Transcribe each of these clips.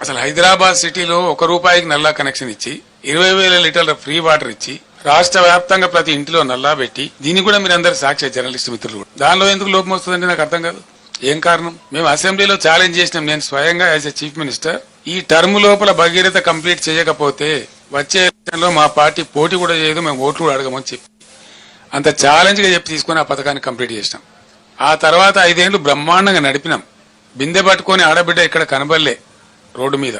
అసలు హైదరాబాద్ సిటీలో ఒక రూపాయికి నల్లా కనెక్షన్ ఇచ్చి ఇరవై వేల లీటర్ల ఫ్రీ వాటర్ ఇచ్చి రాష్ట్ర వ్యాప్తంగా ప్రతి ఇంటిలో నల్లా పెట్టి దీన్ని కూడా మీరు సాక్షి జర్నలిస్ట్ మిత్రులు దానిలో ఎందుకు లోపం వస్తుందంటే నాకు అర్థం కాదు. ఏం కారణం? మేము అసెంబ్లీలో ఛాలెంజ్ చేసినాం. నేను స్వయంగా యాజ్ ఎ చీఫ్ మినిస్టర్. ఈ టర్మ్ లోపల భగీరథ కంప్లీట్ చేయకపోతే వచ్చే ఎలక్షన్లో మా పార్టీ పోటీ కూడా చేయదు మేము ఓట్లు కూడా అడగమని చెప్పి. అంత ఛాలెంజ్గా చెప్పి తీసుకుని ఆ పథకాన్ని కంప్లీట్ చేసినాం. ఆ తర్వాత ఐదేళ్ళు బ్రహ్మాండంగా నడిపినాం. బిందె పట్టుకొని ఆడబిడ్డ ఇక్కడ కనబడలే. రోడ్డు మీద.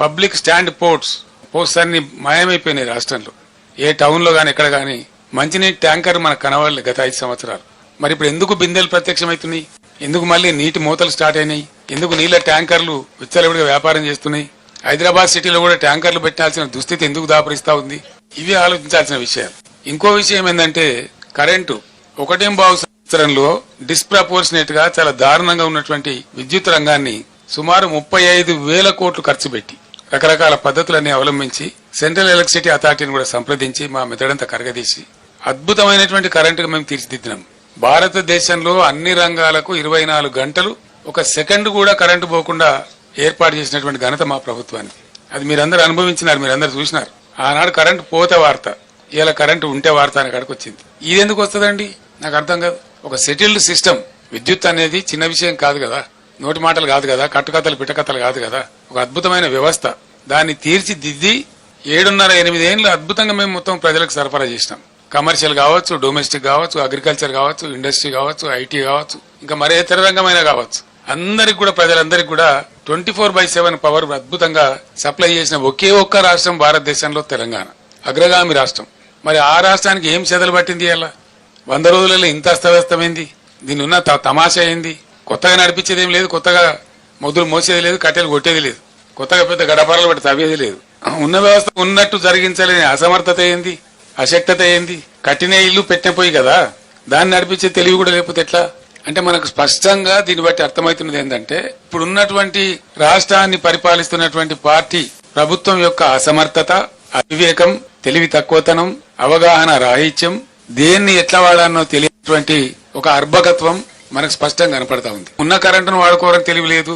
పబ్లిక్ స్టాండ్ పోర్ట్స్ పోర్ట్స్ అన్ని మాయమైపోయినాయి రాష్ట్రంలో. ఏ టౌన్లో గాని ఎక్కడ గాని మంచినీటి ట్యాంకర్ మనకు కనవాలి గత ఐదు సంవత్సరాలు. మరి ఇప్పుడు ఎందుకు బిందెలు ప్రత్యక్షమవుతున్నాయి? ఎందుకు మళ్ళీ నీటి మూతలు స్టార్ట్ అయినాయి? ఎందుకు నీళ్ళ ట్యాంకర్లు విచ్చలవిడిగా వ్యాపారం చేస్తున్నాయి? హైదరాబాద్ సిటీలో కూడా ట్యాంకర్లు పెట్టాల్సిన దుస్థితి ఎందుకు దాపరిస్తా ఉంది? ఇవి ఆలోచించాల్సిన విషయాలు. ఇంకో విషయం ఏంటంటే కరెంటు ఒకటేం బావు సంవత్సరంలో డిస్ప్రపోర్షనేట్గా చాలా దారుణంగా ఉన్నటువంటి విద్యుత్ రంగాన్ని సుమారు ముప్పై ఐదు వేల కోట్లు ఖర్చు పెట్టి రకరకాల పద్ధతులన్నీ అవలంబించి సెంట్రల్ ఎలక్ట్రిసిటీ అథారిటీని కూడా సంప్రదించి మా మెదడంతా కరగదీసి అద్భుతమైనటువంటి కరెంటుగా మేము తీర్చిదిద్దినాం. భారతదేశంలో అన్ని రంగాలకు ఇరవై నాలుగు గంటలు ఒక సెకండ్ కూడా కరెంటు పోకుండా ఏర్పాటు చేసినటువంటి ఘనత మా ప్రభుత్వానికి. అది మీరందరూ అనుభవించినారు మీరందరూ చూసినారు. ఆనాడు కరెంటు పోతే వార్త ఇలా కరెంటు ఉంటే వార్త అని కాడికి వచ్చింది. ఇది ఎందుకు వస్తుందండి? నాకు అర్థం కాదు. ఒక సెటిల్డ్ సిస్టమ్ విద్యుత్ అనేది చిన్న విషయం కాదు కదా. నోటి మాటలు కాదు కదా కట్టుకథలు పిట్టకథలు కాదు కదా. ఒక అద్భుతమైన వ్యవస్థ. దాన్ని తీర్చిదిద్ది ఏడున్నర ఎనిమిదేళ్ళు అద్భుతంగా మేము మొత్తం ప్రజలకు సరఫరా చేసినాం. కమర్షియల్ కావచ్చు డొమెస్టిక్ కావచ్చు అగ్రికల్చర్ కావచ్చు ఇండస్ట్రీ కావచ్చు ఐటీ కావచ్చు ఇంకా మరే ఇతర రంగమైన కావచ్చు. అందరికి కూడా ప్రజలందరికీ కూడా twenty four by seven power అద్భుతంగా సప్లై చేసిన ఒకే ఒక్క రాష్ట్రం భారతదేశంలో తెలంగాణ. అగ్రగామి రాష్ట్రం. మరి ఆ రాష్ట్రానికి ఏం చెదలు పట్టింది అలా? వంద రోజులలో ఇంత అస్తవ్యస్తమైంది. దీని ఉన్న త- తమాషా అయింది కొత్తగా నడిపించేది ఏం లేదు కొత్తగా మొదలు మోసేది లేదు కట్టెలు కొట్టేది లేదు. కొత్తగా పెద్ద గడపరలు పెట్టి తవ్వేది లేదు. ఉన్న వ్యవస్థ ఉన్నట్టు జరిగించలేని అసమర్థత ఏంది? అశక్తత ఏంది? కట్టిన ఇల్లు పెట్టిన పోయి కదా దాన్ని నడిపించే తెలివి కూడా లేకపోతే ఎట్లా? అంటే మనకు స్పష్టంగా దీన్ని బట్టి అర్థమవుతున్నది ఏంటంటే ఇప్పుడు ఉన్నటువంటి రాష్ట్రాన్ని పరిపాలిస్తున్నటువంటి పార్టీ ప్రభుత్వం యొక్క అసమర్థత అవివేకం తెలివి తక్కువతనం అవగాహన రాహిత్యం దేన్ని ఎట్లా వాడాలన్నో తెలియనటువంటి ఒక అర్భకత్వం మనకు స్పష్టంగా కనపడతా ఉంది. ఉన్న కరెంటును వాడుకోవడం తెలివి లేదు.